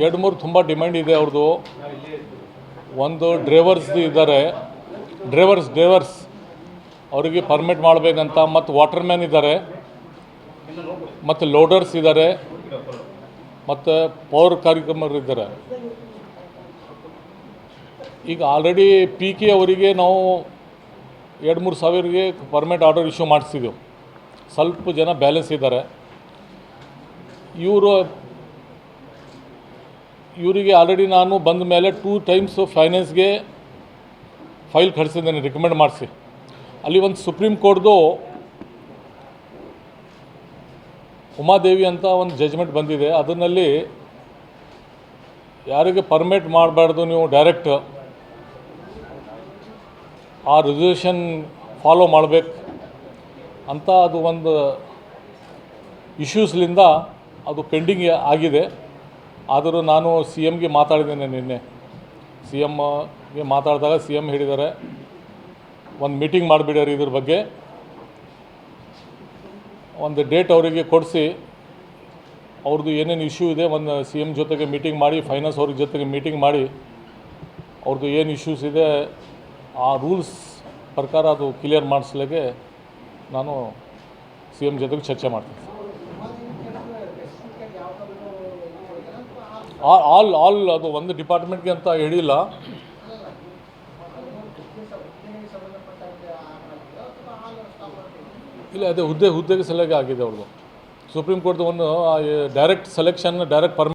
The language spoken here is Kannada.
ಎರಡು ಮೂರು ತುಂಬ ಡಿಮ್ಯಾಂಡ್ ಇದೆ ಅವ್ರದ್ದು. ಒಂದು ಡ್ರೈವರ್ಸ್ ಇದ್ದಾರೆ. Drivers drivers. ಅವರಿಗೆ ಪರ್ಮಿಟ್ ಮಾಡಬೇಕಂತ ಮತ್ತು ವಾಟರ್ಮ್ಯಾನ್ ಇದ್ದಾರೆ. ಮತ್ತು ಲೋಡರ್ಸ್ ಇದ್ದಾರೆ. ಮತ್ತು ಪವರ್ ಕಾರ್ಯಕ್ರಮರು ಇದ್ದಾರೆ. ಈಗ ಆಲ್ರೆಡಿ ಪಿ ಕೆ ಅವರಿಗೆ ನಾವು ಎರಡು ಮೂರು ಸಾವಿರಗೆ ಪರ್ಮಿಟ್ ಆರ್ಡರ್ ಇಶ್ಯೂ ಮಾಡಿಸಿದ್ದೆವು ಸ್ವಲ್ಪ ಜನ ಬ್ಯಾಲೆನ್ಸ್ ಇದ್ದಾರೆ. ಇವರು ಇವರಿಗೆ ಆಲ್ರೆಡಿ ನಾನು ಬಂದ ಮೇಲೆ ಟೂ ಟೈಮ್ಸ್ ಫೈನಾನ್ಸ್ಗೆ ಫೈಲ್ ಕಳಿಸಿದ್ದೇನೆ ರಿಕಮೆಂಡ್ ಮಾಡಿಸಿ. ಅಲ್ಲಿ ಒಂದು ಸುಪ್ರೀಂ ಕೋರ್ಟ್ದು ಉಮಾದೇವಿ ಅಂತ ಒಂದು ಜಜ್ಮೆಂಟ್ ಬಂದಿದೆ. ಅದರಲ್ಲಿ ಯಾರಿಗೆ ಪರ್ಮಿಟ್ ಮಾಡಬಾರ್ದು ನೀವು ಡೈರೆಕ್ಟ್ ಆ ರಿಸರ್ವೇಷನ್ ಫಾಲೋ ಮಾಡಬೇಕು ಅಂತ ಅದು ಒಂದು ಇಶ್ಯೂಸ್ಲಿಂದ ಅದು ಪೆಂಡಿಂಗ್ ಆಗಿದೆ. ಆದರೂ ನಾನು ಸಿ ಎಮ್ಗೆ ಮಾತಾಡಿದ್ದೇನೆ ನಿನ್ನೆ. ಸಿ ಎಮ್ಗೆ ಮಾತಾಡಿದಾಗ ಸಿ ಎಂ ಹೇಳಿದ್ದಾರೆ, ಒಂದು ಮೀಟಿಂಗ್ ಮಾಡಿಬಿಡ್ಯಾರ ಇದ್ರ ಬಗ್ಗೆ. ಒಂದು ಡೇಟ್ ಅವರಿಗೆ ಕೊಡಿಸಿ, ಅವ್ರದ್ದು ಏನೇನು ಇಶ್ಯೂ ಇದೆ, ಒಂದು ಸಿ ಎಂ ಜೊತೆಗೆ ಮೀಟಿಂಗ್ ಮಾಡಿ, ಫೈನಾನ್ಸ್ ಅವ್ರ ಜೊತೆಗೆ ಮೀಟಿಂಗ್ ಮಾಡಿ, ಅವ್ರದ್ದು ಏನು ಇಶ್ಯೂಸ್ ಇದೆ, ಆ ರೂಲ್ಸ್ ಪ್ರಕಾರ ಅದು ಕ್ಲಿಯರ್ ಮಾಡಿಸ್ಲಿಕ್ಕೆ ನಾನು ಸಿ ಎಂ ಜೊತೆಗೆ ಚರ್ಚೆ ಮಾಡ್ತೀನಿ. ಆಲ್ ಆಲ್ ಅದು ಒಂದು ಡಿಪಾರ್ಟ್ಮೆಂಟ್ಗೆ ಅಂತ ಹೇಳಿಲ್ಲ. ಇಲ್ಲ, ಅದೇ ಹುದ್ದೆ, ಹುದ್ದೆಗೆ ಸಲಹೆ ಆಗಿದೆ ಅವ್ರದ್ದು ಸುಪ್ರೀಂ ಕೋರ್ಟ್ ಒಂದು ಡೈರೆಕ್ಟ್ ಸೆಲೆಕ್ಷನ್ ಡೈರೆಕ್ಟ್ ಪರ್ಮಿಟ್